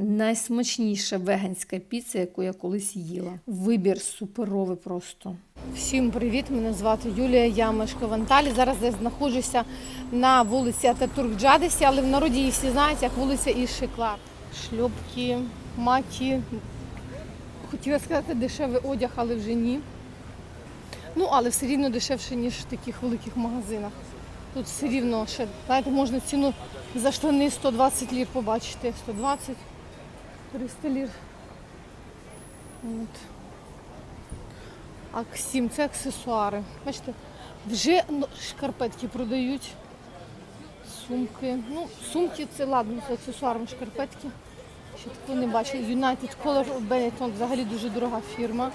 найсмачніша веганська піца, яку я колись їла. Вибір суперовий просто. Всім привіт! Мене звати Юлія. Я мешкаю в Анталі. Зараз я знаходжуся на вулиці Ататурк Джадесі, але в народі всі знають як вулиця Ішиклар. Шльопки, маті. Хотіла сказати дешевий одяг, але вже ні. Ну, але все рівно дешевше, ніж в таких великих магазинах. Тут все рівно ще, знаєте, можна ціну за штани 120 лір побачити. 120, 300 лір. От. Аксім, це аксесуари. Бачите, вже шкарпетки продають. Сумки. Ну, сумки це ладно, з аксесуарами шкарпетки. Ще такого не бачила. United Color of Benetton взагалі дуже дорога фірма.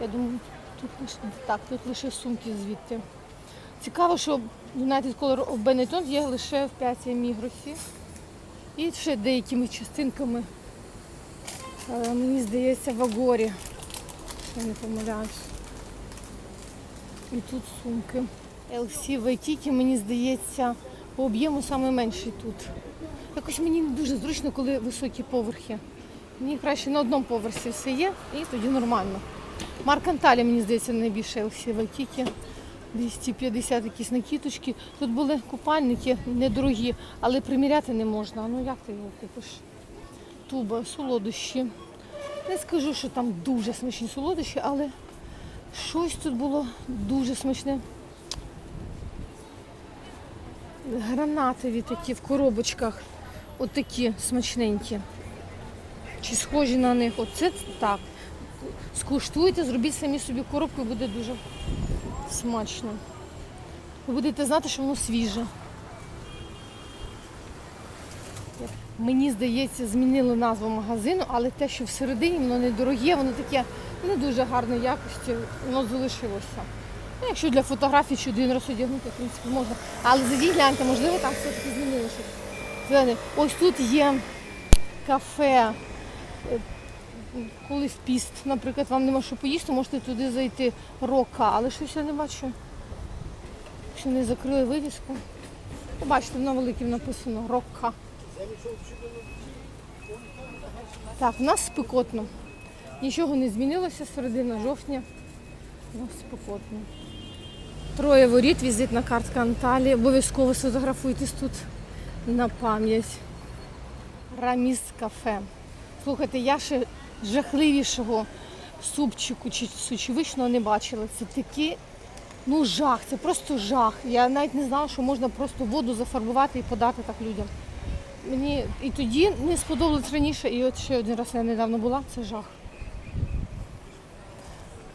Я думаю, тут лише так, тут лише сумки звідти. Цікаво, що United Color of Benetton є лише в 5 мігросі. І ще деякими частинками, мені здається, в Агорі. Я не помиляюсь. І тут сумки. LC Waikiki, мені здається, по об'єму саме менший тут. Якось мені не дуже зручно, коли високі поверхи. Мені краще на одному поверсі все є, і тоді нормально. Марк Анталі, мені здається, найбільше LC Waikiki. 250 якісь накіточки. Тут були купальники недорогі, але приміряти не можна. Ну як ти його купиш? Туба, солодощі. Не скажу, що там дуже смачні солодощі, але щось тут було дуже смачне. Гранатові такі в коробочках. От смачненькі. Чи схожі на них? Оце так. Скуштуйте, зробіть самі собі коробку і буде дуже смачно. Ви будете знати, що воно свіже. Мені здається, змінили назву магазину, але те, що всередині воно недороге, воно таке не дуже гарної якості, воно залишилося. Ну, якщо для фотографій чи один раз одягнути, в принципі, можна. Але зайдіть, гляньте, можливо, там все-таки змінили. Ось тут є кафе. Е, Колись піст, наприклад, вам нема що поїсти, можете туди зайти рока, але щось я не бачу. Ще не закрили вивіску. Побачите, на великим написано рока. Так, у нас спекотно. Нічого не змінилося, середина жовтня. У нас спекотно. Троє воріт, візитна картка Анталії. Обов'язково сфотографуйтесь тут на пам'ять. Раміс кафе. Слухайте, я ще жахливішого супчику чи сучевичного не бачила. Це такий, ну жах, це просто жах. Я навіть не знала, що можна просто воду зафарбувати і подати так людям. Мені і тоді не сподобалось раніше, і от ще один раз я недавно була, це жах.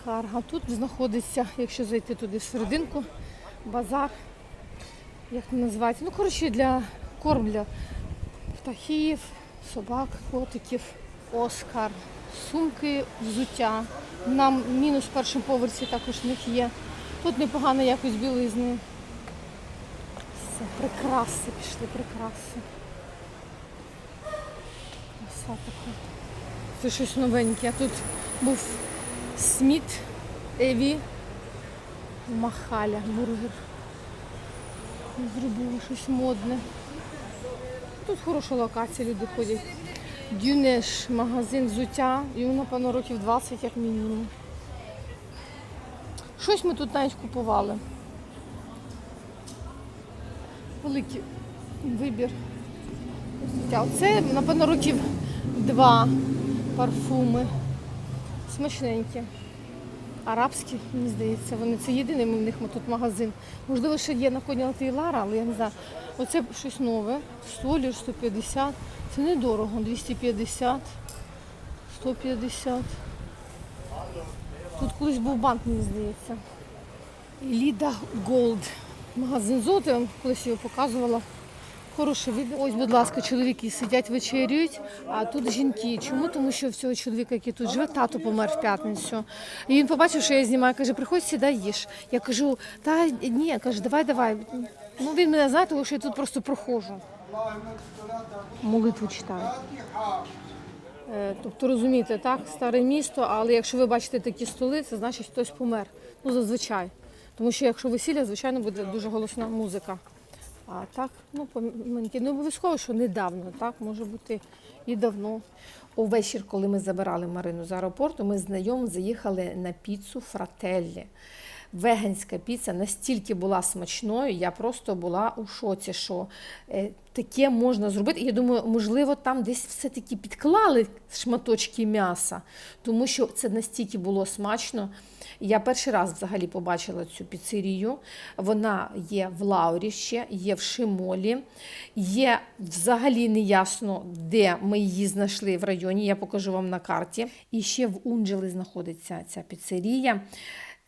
Карга. Тут знаходиться, якщо зайти туди всерединку, базар. Як це називається? Ну, коротше, для корм для птахів, собак, котиків, Оскар, сумки, взуття. Нам мінус в першому поверсі також в них є. Тут непогана якось білизни. Все, прикраси пішли, прикраси. Краса така. Це щось новеньке. Тут був Сміт, Еві, Махаля, бургер. Зробили щось модне. Тут хороша локація, люди ходять. Дюнеш, магазин взуття, йому, напевно, років 20 як мінімум. Щось ми тут навіть купували. Великий вибір. Це, напевно, років два парфуми. Смачненькі. Арабські, мені здається, вони це єдиний в них тут магазин. Можливо, ще є на коні Лара, але я не знаю. Оце щось нове. 100 лір, 150. Це недорого. 250, 150. Тут колись був банк, мені здається. Ліда Голд. Магазин золота, я вам колись його показувала. Хороший вибір. Ось, будь ласка, чоловіки сидять, вечерюють, а тут жінки. Чому? Тому що в цього чоловіка, який тут живе, тато помер в п'ятницю. І він побачив, що я знімаю, каже, приходь сідай, їж. Я кажу, та ні, каже, давай, давай. Ну він мене знає, тому що я тут просто проходжу. Молитву читаю. Е, Тобто розумієте, так, старе місто, але якщо ви бачите такі столи, це значить хтось помер. Ну, зазвичай. Тому що якщо весілля, звичайно, буде дуже голосна музика. А так, ну, поминки. Не обов'язково, що недавно, так, може бути І давно. Увечір, коли ми забирали Марину з аеропорту, ми з знайомим заїхали на піцу Фрателлі. Веганська піца настільки була смачною, я просто була у шоці, що е, таке можна зробити. І Я думаю, можливо, там десь все-таки підклали шматочки м'яса, тому що це настільки було смачно. Я перший раз взагалі побачила цю піцерію. Вона є в Лаурі є в Шимолі, є взагалі неясно, де ми її знайшли в районі. Я покажу вам на карті. І ще в Унджели знаходиться ця піцерія.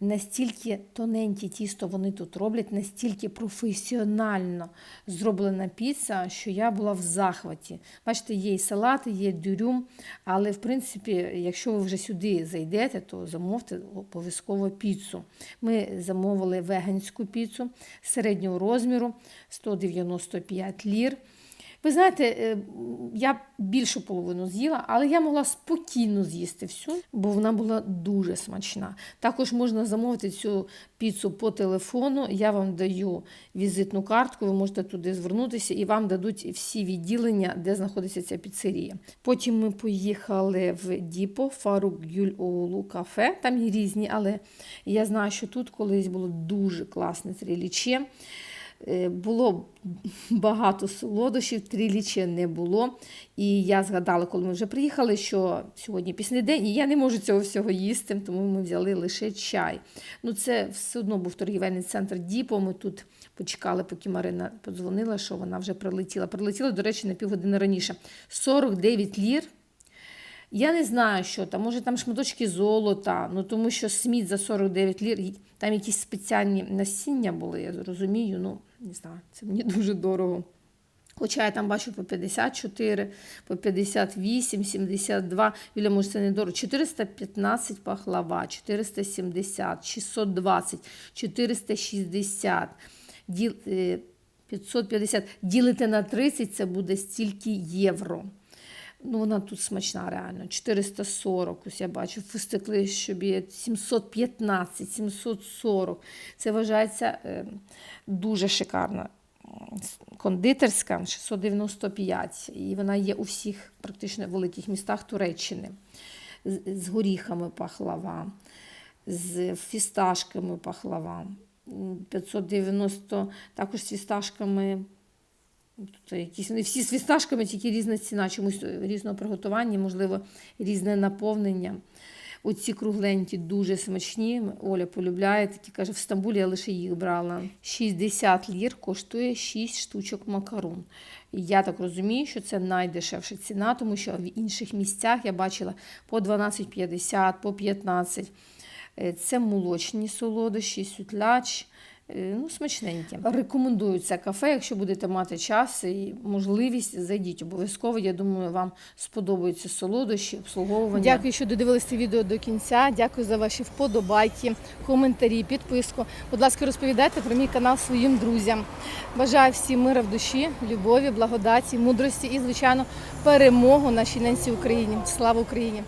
Настільки тоненьке тісто вони тут роблять, настільки професіонально зроблена піца, що я була в захваті. Бачите, є і салати, є дюрюм, але в принципі, якщо ви вже сюди зайдете, то замовте обов'язково піцу. Ми замовили веганську піцу середнього розміру 195 лір. Ви знаєте, е, я більшу половину з'їла, але я могла спокійно з'їсти всю, бо вона була дуже смачна. Також можна замовити цю піцу по телефону. Я вам даю візитну картку, ви можете туди звернутися і вам дадуть всі відділення, де знаходиться ця піцерія. Потім ми поїхали в Діпо, Фарук Гюль Оулу кафе. Там є різні, але я знаю, що тут колись було дуже класне тріліче. Е, Було багато солодощів, тріліче не було. І я згадала, коли ми вже приїхали, що сьогодні пісний день, і я не можу цього всього їсти, тому ми взяли лише чай. Ну, це все одно був торгівельний центр Діпо. Ми тут почекали, поки Марина подзвонила, що вона вже прилетіла. Прилетіла, до речі, на півгодини раніше. 49 лір. Я не знаю, що там, може там шматочки золота, ну тому що сміт за 49 лір, там якісь спеціальні насіння були, я розумію, ну, не знаю, це мені дуже дорого. Хоча я там бачу по 54, по 58, 72. Юля, може, це не дорого. 415 пахлава, 470, 620, 460, е, 550. Ділити на 30, це буде стільки євро. Ну, вона тут смачна, реально. 440, ось я бачу, фустикли, щоб є 715, 740. Це вважається е, дуже шикарна. Кондитерська 695, і вона є у всіх практично великих містах Туреччини. З горіхами пахлава, з фісташками пахлава. 590 також з фісташками Тут якісь вони всі з фісташками, тільки різна ціна, чомусь різного приготування, можливо, різне наповнення. Оці кругленькі дуже смачні. Оля полюбляє, такі каже, в Стамбулі я лише їх брала. 60 лір коштує 6 штучок макарон. Я так розумію, що це найдешевша ціна, тому що в інших місцях я бачила по 12,50, по 15. Е, Це молочні солодощі, сутляч. Е, Ну, смачненькі. Рекомендую це кафе, якщо будете мати час і можливість, зайдіть обов'язково. Я думаю, вам сподобаються солодощі, обслуговування. Дякую, що додивилися це відео до кінця. Дякую за ваші вподобайки, коментарі, підписку. Будь ласка, розповідайте про мій канал своїм друзям. Бажаю всім мира в душі, любові, благодаті, мудрості і, звичайно, перемогу нашій ненці Україні. Слава Україні!